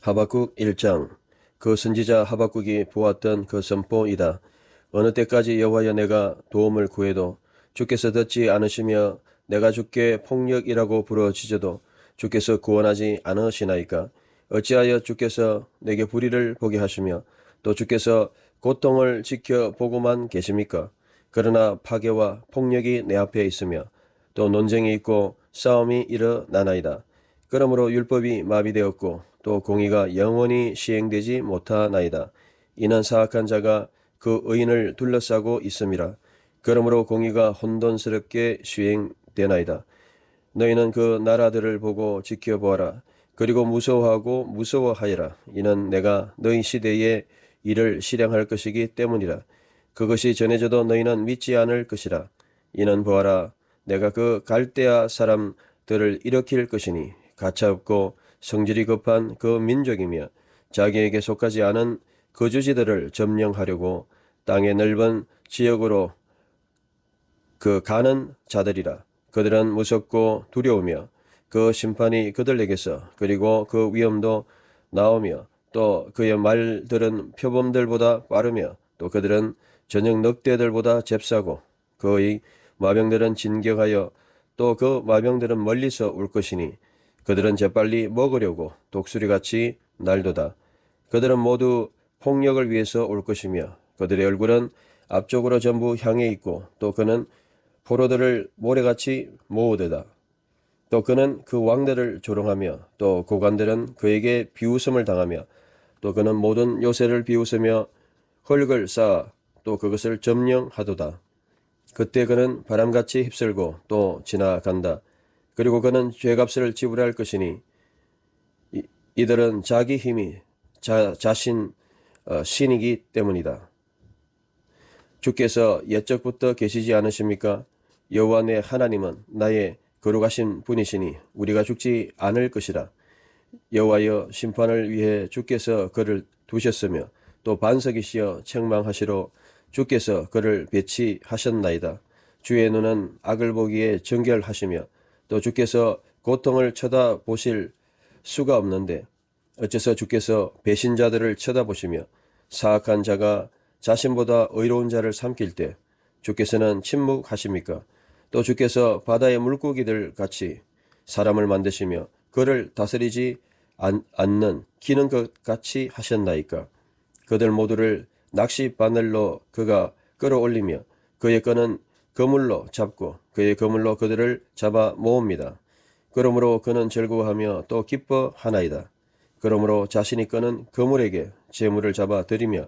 하박국 1장 그 선지자 하박국이 보았던 그 선포이다. 어느 때까지 여호와여 내가 도움을 구해도 주께서 듣지 않으시며 내가 주께 폭력이라고 부러지져도 주께서 구원하지 않으시나이까 어찌하여 주께서 내게 불의를 보게 하시며 또 주께서 고통을 지켜보고만 계십니까? 그러나 파괴와 폭력이 내 앞에 있으며 또 논쟁이 있고 싸움이 일어나나이다. 그러므로 율법이 마비되었고 또 공의가 영원히 시행되지 못하나이다. 이는 사악한 자가 그 의인을 둘러싸고 있음이라. 그러므로 공의가 혼돈스럽게 시행되나이다. 너희는 그 나라들을 보고 지켜보아라. 그리고 무서워하고 무서워하여라. 이는 내가 너희 시대에 이를 실행할 것이기 때문이라. 그것이 전해져도 너희는 믿지 않을 것이라. 이는 보아라. 내가 그 갈대아 사람들을 일으킬 것이니 가차없고 성질이 급한 그 민족이며 자기에게 속하지 않은 거주지들을 점령하려고 땅의 넓은 지역으로 그 가는 자들이라. 그들은 무섭고 두려우며 그 심판이 그들에게서 그리고 그 위험도 나오며 또 그의 말들은 표범들보다 빠르며 또 그들은 저녁 늑대들보다 잽싸고 그의 마병들은 진격하여 또 그 마병들은 멀리서 올 것이니 그들은 재빨리 먹으려고 독수리같이 날도다. 그들은 모두 폭력을 위해서 올 것이며 그들의 얼굴은 앞쪽으로 전부 향해 있고 또 그는 포로들을 모래같이 모으되다. 또 그는 그 왕들을 조롱하며 또 고관들은 그에게 비웃음을 당하며 또 그는 모든 요새를 비웃으며 흙을 쌓아 또 그것을 점령하도다. 그때 그는 바람같이 휩쓸고 또 지나간다. 그리고 그는 죄값을 지불할 것이니 이, 이들은 자기 힘이 자, 자신 어, 신이기 때문이다. 주께서 옛적부터 계시지 않으십니까? 여호와 내 하나님은 나의 거룩하신 분이시니 우리가 죽지 않을 것이라. 여호와여 심판을 위해 주께서 그를 두셨으며 또 반석이시여 책망하시러 주께서 그를 배치하셨나이다. 주의 눈은 악을 보기에 정결하시며 또 주께서 고통을 쳐다보실 수가 없는데 어째서 주께서 배신자들을 쳐다보시며 사악한 자가 자신보다 의로운 자를 삼킬 때 주께서는 침묵하십니까? 또 주께서 바다의 물고기들 같이 사람을 만드시며 그를 다스리지 않, 않는 기는 것 같이 하셨나이까? 그들 모두를 낚시 바늘로 그가 끌어올리며 그의 끈은 그물로 잡고 그의 그물로 그들을 잡아 모읍니다. 그러므로 그는 즐거워하며 또 기뻐하나이다. 그러므로 자신이 끄는 그물에게 재물을 잡아 들이며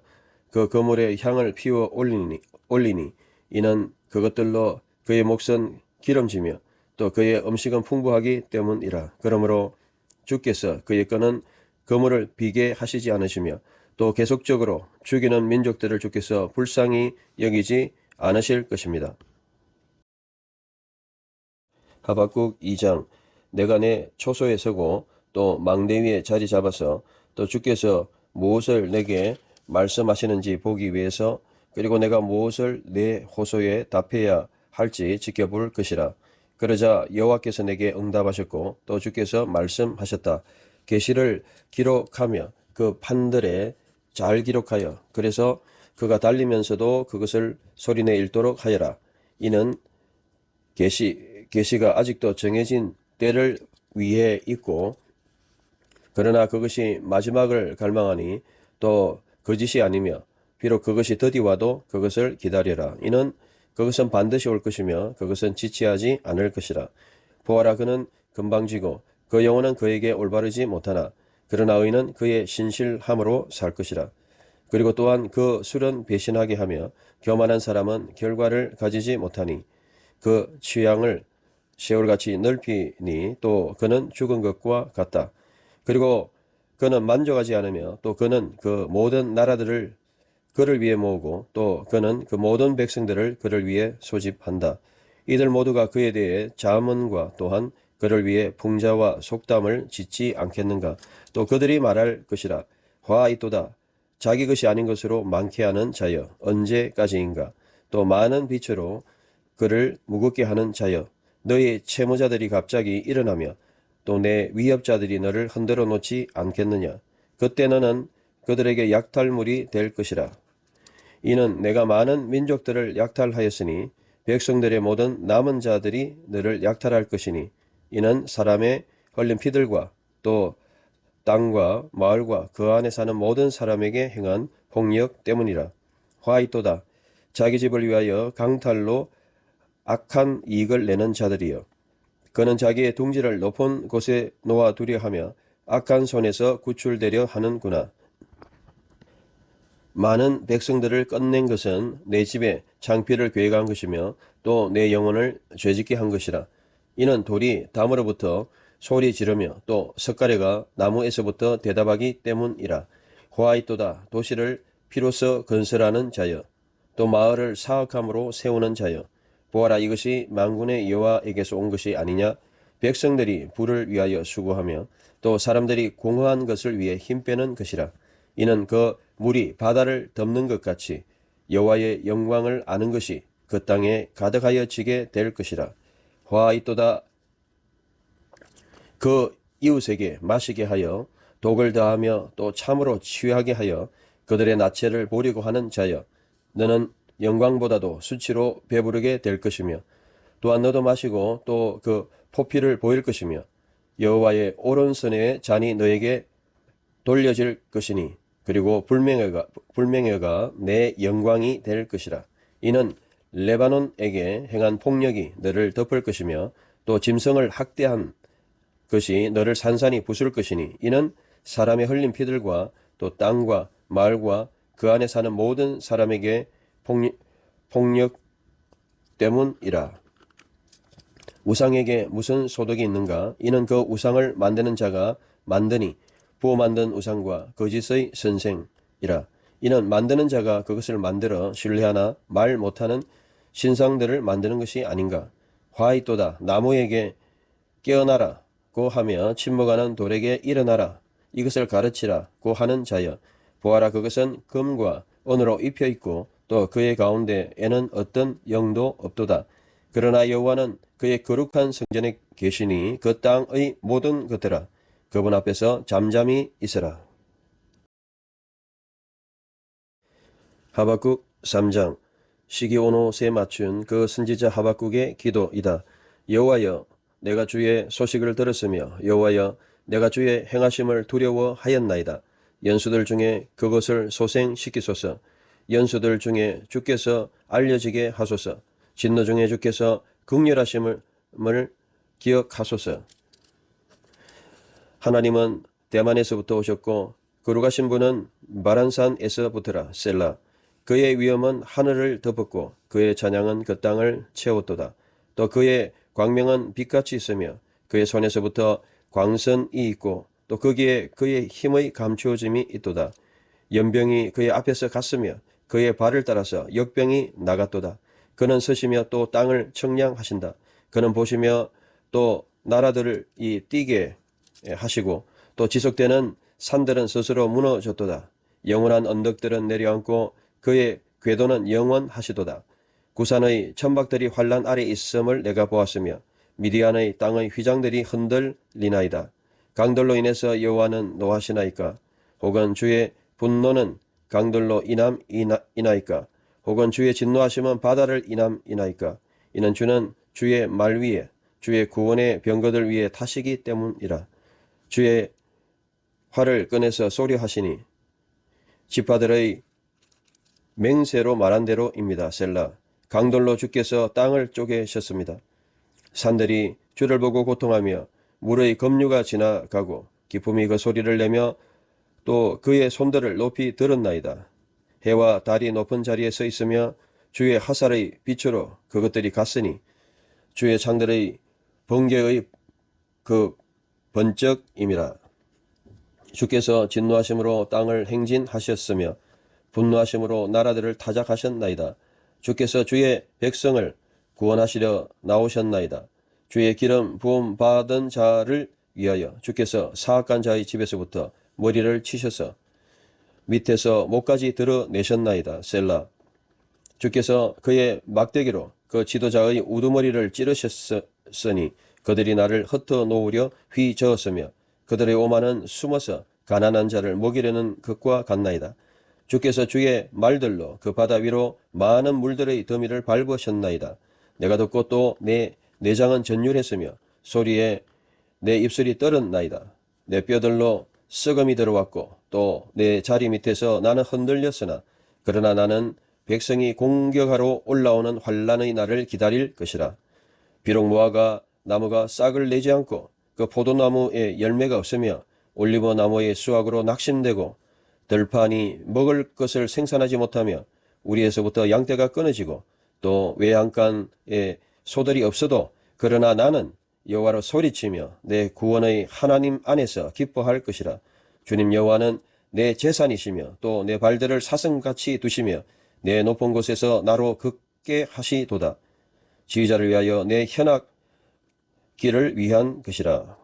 그 그물에 향을 피워 올리니, 올리니 이는 그것들로 그의 몫은 기름지며 또 그의 음식은 풍부하기 때문이라. 그러므로 주께서 그의 끄는 그물을 비게 하시지 않으시며 또 계속적으로 죽이는 민족들을 주께서 불쌍히 여기지 않으실 것입니다. 하박국 2장 내가 내 초소에 서고 또 망대 위에 자리 잡아서 또 주께서 무엇을 내게 말씀하시는지 보기 위해서 그리고 내가 무엇을 내 호소에 답해야 할지 지켜볼 것이라. 그러자 여호와께서 내게 응답하셨고 또 주께서 말씀하셨다. 계시를 기록하며 그 판들에 잘 기록하여 그래서 그가 달리면서도 그것을 소리내 읽도록 하여라. 이는 계시 계시가 아직도 정해진 때를 위해 있고 그러나 그것이 마지막을 갈망하니 또 거짓이 아니며 비록 그것이 더디 와도 그것을 기다려라. 이는 그것은 반드시 올 것이며 그것은 지체하지 않을 것이라. 보아라 그는 금방 지고 그 영혼은 그에게 올바르지 못하나 그러나 의는 그의 신실함으로 살 것이라. 그리고 또한 그 술은 배신하게 하며 교만한 사람은 결과를 가지지 못하니 그 취향을 세월같이 넓히니 또 그는 죽은 것과 같다. 그리고 그는 만족하지 않으며 또 그는 그 모든 나라들을 그를 위해 모으고 또 그는 그 모든 백성들을 그를 위해 소집한다. 이들 모두가 그에 대해 자문과 또한 그를 위해 풍자와 속담을 짓지 않겠는가? 또 그들이 말할 것이라. 화 있도다. 자기 것이 아닌 것으로 많게 하는 자여. 언제까지인가? 또 많은 빛으로 그를 무겁게 하는 자여. 너희 채무자들이 갑자기 일어나며 또 내 위협자들이 너를 흔들어 놓지 않겠느냐? 그때 너는 그들에게 약탈물이 될 것이라. 이는 내가 많은 민족들을 약탈하였으니 백성들의 모든 남은 자들이 너를 약탈할 것이니 이는 사람의 흘린 피들과 또 땅과 마을과 그 안에 사는 모든 사람에게 행한 폭력 때문이라. 화이또다. 자기 집을 위하여 강탈로 악한 이익을 내는 자들이여. 그는 자기의 둥지를 높은 곳에 놓아 두려 하며 악한 손에서 구출되려 하는구나. 많은 백성들을 끝낸 것은 내 집에 창피를 계획한 것이며 또 내 영혼을 죄짓게 한 것이라. 이는 돌이 담으로부터 소리 지르며 또 석가래가 나무에서부터 대답하기 때문이라. 호아이또다 도시를 피로써 건설하는 자여 또 마을을 사악함으로 세우는 자여 보아라 이것이 만군의 여호와에게서 온 것이 아니냐? 백성들이 불을 위하여 수고하며 또 사람들이 공허한 것을 위해 힘 빼는 것이라. 이는 그 물이 바다를 덮는 것 같이 여호와의 영광을 아는 것이 그 땅에 가득하여 지게 될 것이라. 화이또다. 그 이웃에게 마시게 하여 독을 더하며 또 참으로 취하게 하여 그들의 나체를 보리고 하는 자여 너는 영광보다도 수치로 배부르게 될 것이며 또한 너도 마시고 또 그 포피를 보일 것이며 여호와의 오른손의 잔이 너에게 돌려질 것이니 그리고 불명예가 불명예가 내 영광이 될 것이라. 이는 레바논에게 행한 폭력이 너를 덮을 것이며 또 짐승을 학대한 것이 너를 산산이 부술 것이니 이는 사람의 흘린 피들과 또 땅과 마을과 그 안에 사는 모든 사람에게 폭력, 폭력 때문이라. 우상에게 무슨 소득이 있는가? 이는 그 우상을 만드는 자가 만드니 부어 만든 우상과 거짓의 선생이라. 이는 만드는 자가 그것을 만들어 신뢰하나 말 못하는 신상들을 만드는 것이 아닌가? 화이또다 나무에게 깨어나라 고 하며 침묵하는 돌에게 일어나라 이것을 가르치라 고 하는 자여 보아라 그것은 금과 은으로 입혀 있고 또 그의 가운데에는 어떤 영도 없도다. 그러나 여호와는 그의 거룩한 성전에 계시니 그 땅의 모든 것들아 그분 앞에서 잠잠히 있으라. 하박국 3장 시기온옷에 맞춘 그 선지자 하박국의 기도이다. 여호와여 내가 주의 소식을 들었으며 여호와여 내가 주의 행하심을 두려워하였나이다. 연수들 중에 그것을 소생시키소서. 연수들 중에 주께서 알려지게 하소서. 진노 중에 주께서 극렬하심을 기억하소서. 하나님은 대만에서부터 오셨고 거룩하신 분은 마란산에서부터라 셀라. 그의 위엄은 하늘을 덮었고 그의 찬양은 그 땅을 채웠도다. 또 그의 광명은 빛같이 있으며 그의 손에서부터 광선이 있고 또 거기에 그의 힘의 감추어짐이 있도다. 연병이 그의 앞에서 갔으며 그의 발을 따라서 역병이 나갔도다. 그는 서시며 또 땅을 청량하신다. 그는 보시며 또 나라들을 이 뛰게 하시고 또 지속되는 산들은 스스로 무너졌도다. 영원한 언덕들은 내려앉고 그의 궤도는 영원하시도다. 구산의 천박들이 환란 아래 있음을 내가 보았으며 미디안의 땅의 휘장들이 흔들리나이다. 강들로 인해서 여호와는 노하시나이까? 혹은 주의 분노는 강들로 인함이나이까? 혹은 주의 진노하심은 바다를 인함이나이까? 이는 주는 주의 말 위에 주의 구원의 병거들 위에 타시기 때문이라. 주의 활을 꺼내서 소리하시니 지파들의 맹세로 말한 대로입니다. 셀라. 강돌로 주께서 땅을 쪼개셨습니다. 산들이 주를 보고 고통하며 물의 급류가 지나가고 기품이 그 소리를 내며 또 그의 손들을 높이 들었나이다. 해와 달이 높은 자리에 서 있으며 주의 화살의 빛으로 그것들이 갔으니 주의 창들의 번개의 그 번쩍임이라. 주께서 진노하심으로 땅을 행진하셨으며 분노하심으로 나라들을 타작하셨나이다. 주께서 주의 백성을 구원하시려 나오셨나이다. 주의 기름 부음 받은 자를 위하여 주께서 사악한 자의 집에서부터 머리를 치셔서 밑에서 목까지 드러내셨나이다. 셀라. 주께서 그의 막대기로 그 지도자의 우두머리를 찌르셨으니 그들이 나를 흩어 놓으려 휘저었으며 그들의 오만은 숨어서 가난한 자를 먹이려는 것과 같나이다. 주께서 주의 말들로 그 바다 위로 많은 물들의 더미를 밟으셨나이다. 내가 듣고 또 내 내장은 전율했으며 소리에 내 입술이 떨었나이다. 내 뼈들로 썩음이 들어왔고 또 내 자리 밑에서 나는 흔들렸으나 그러나 나는 백성이 공격하러 올라오는 환란의 날을 기다릴 것이라. 비록 무화과 나무가 싹을 내지 않고 그 포도나무에 열매가 없으며 올리브 나무의 수확으로 낙심되고 들판이 먹을 것을 생산하지 못하며 우리에서부터 양떼가 끊어지고 또 외양간에 소들이 없어도 그러나 나는 여호와로 소리치며 내 구원의 하나님 안에서 기뻐할 것이라. 주님 여호와는 내 재산이시며 또 내 발들을 사슴같이 두시며 내 높은 곳에서 나로 걷게 하시도다. 지휘자를 위하여 내 현악 길을 위한 것이라